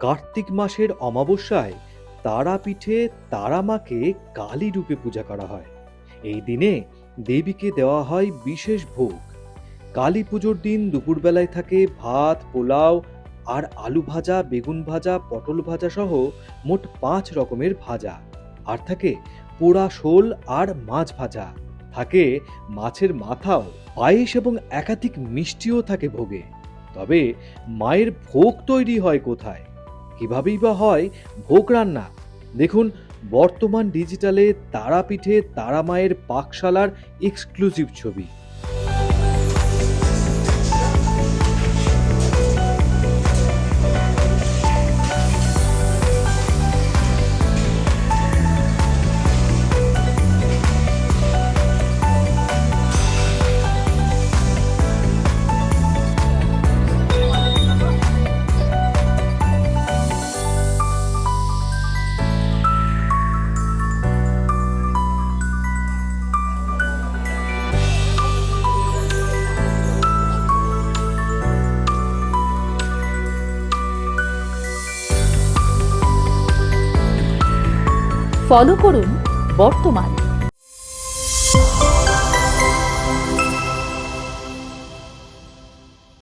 কার্তিক মাসের অমাবস্যায় তারাপীঠে তারামাকে কালী রূপে পূজা করা হয়। এই দিনে দেবীকে দেওয়া হয় বিশেষ ভোগ। কালী পুজোর দিন দুপুরবেলায় থাকে ভাত, পোলাও আর আলু ভাজা, বেগুন ভাজা, পটল ভাজা সহ মোট পাঁচ রকমের ভাজা। আর থাকে পোড়া শোল আর মাছ ভাজা। থাকে মাছের মাথাও, পায়েস এবং একাধিক মিষ্টিও থাকে ভোগে। তবে মায়ের ভোগ তৈরি হয় কোথায়? কিভাবেই বা হয় ভোগ রান্না। দেখুন বর্তমান ডিজিটালে তারাপীঠে তারা মায়ের পাকশালার এক্সক্লুসিভ ছবি। ফলো করুন বর্তমান